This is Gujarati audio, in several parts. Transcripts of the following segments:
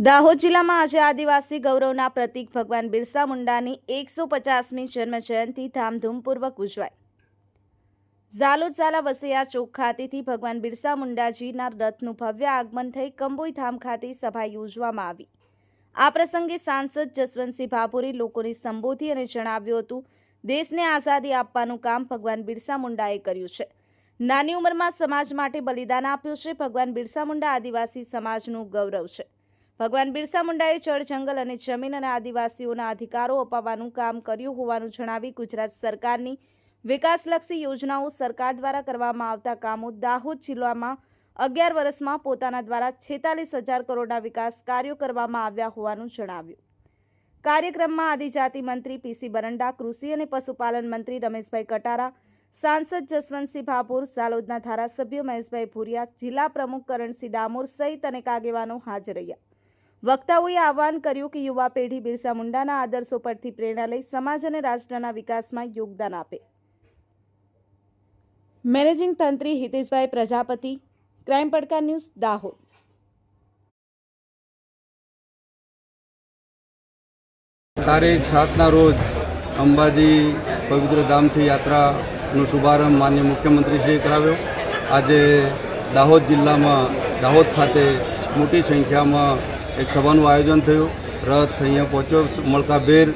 દાહોદ જિલ્લામાં આજે આદિવાસી ગૌરવના પ્રતીક ભગવાન બિરસા મુંડાની એકસો પચાસમી જન્મ જયંતિ ધામધૂમપૂર્વક ઉજવાઈ ઝાલોદ ઝાલા વસૈયા ચોક ખાતેથી ભગવાન બિરસા મુંડાજીના રથનું ભવ્ય આગમન થઈ કંબોઈ ધામ ખાતે સભા યોજવામાં આવી. આ પ્રસંગે સાંસદ જસવંતસિંહ ભાભોરે લોકોને સંબોધી અને જણાવ્યું હતું, દેશને આઝાદી આપવાનું કામ ભગવાન બિરસા મુંડાએ કર્યું છે. નાની ઉંમરમાં સમાજ માટે બલિદાન આપ્યું છે. ભગવાન બિરસા મુંડા આદિવાસી સમાજનું ગૌરવ છે. ભગવાન બિરસા મુંડાએ જળ, જંગલ અને જમીન અને આદિવાસીઓના અધિકારો અપાવવાનું કામ કર્યું હોવાનું જણાવી ગુજરાત સરકારની વિકાસલક્ષી યોજનાઓ સરકાર દ્વારા કરવામાં આવતા કામો દાહોદ જિલ્લામાં અગિયાર વર્ષમાં પોતાના દ્વારા છેતાલીસ હજાર કરોડના વિકાસ કાર્યો કરવામાં આવ્યા હોવાનું જણાવ્યું. કાર્યક્રમમાં આદિજાતિ મંત્રી પીસી બરંડા, કૃષિ અને પશુપાલન મંત્રી રમેશભાઈ કટારા, સાંસદ જસવંતસિંહ ભાભોર, સાલોદના ધારાસભ્ય મહેશભાઈ ભુરિયા, જિલ્લા પ્રમુખ કરણસિંહ ડામોર સહિત અનેક આગેવાનો હાજર રહ્યા. વક્તાઓએ આહવાન કર્યું કે યુવા પેઢી બિરસા મુંડાના આદર્શો પરથી પ્રેરણા લઈ સમાજ અને રાષ્ટ્રના વિકાસમાં યોગદાન આપે. મેનેજિંગ તંત્રી હિતેશભાઈ પ્રજાપતિ, ક્રાઇમ પડકાર ન્યૂઝ, દાહોદ. તારીખ સાતના રોજ અંબાજી પવિત્ર ધામથી યાત્રાનો શુભારંભ માન્ય મુખ્યમંત્રીશ્રીએ કરાવ્યો. આજે દાહોદ જિલ્લામાં દાહોદ ખાતે મોટી સંખ્યામાં એક સભાનું આયોજન થયું. રથ અહીંયા પહોંચ્યો. મળકાભેર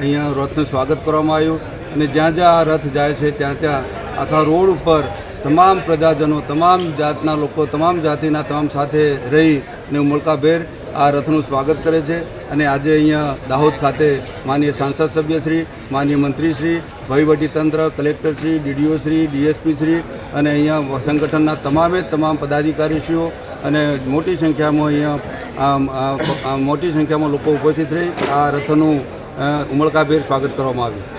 અહીંયા રથનું સ્વાગત કરવામાં આવ્યું. અને જ્યાં જ્યાં આ રથ જાય છે, ત્યાં ત્યાં આખા રોડ ઉપર તમામ પ્રજાજનો, તમામ જાતના લોકો, તમામ જાતિના, તમામ સાથે રહી અને ઉમળકાભેર આ રથનું સ્વાગત કરે છે. અને આજે અહીંયા દાહોદ ખાતે માનીય સાંસદ સભ્યશ્રી, માનીય મંત્રીશ્રી વહીવટીતંત્ર કલેક્ટરશ્રી, ડીડીઓશ્રી, ડીએસપીશ્રી અને અહીંયા સંગઠનના તમામે તમામ પદાધિકારીશ્રીઓ અને મોટી સંખ્યામાં અહીંયા મોટી સંખ્યામાં લોકો ઉપસ્થિત રહી આ રથનું ઉમળકાભેર સ્વાગત કરવામાં આવ્યું.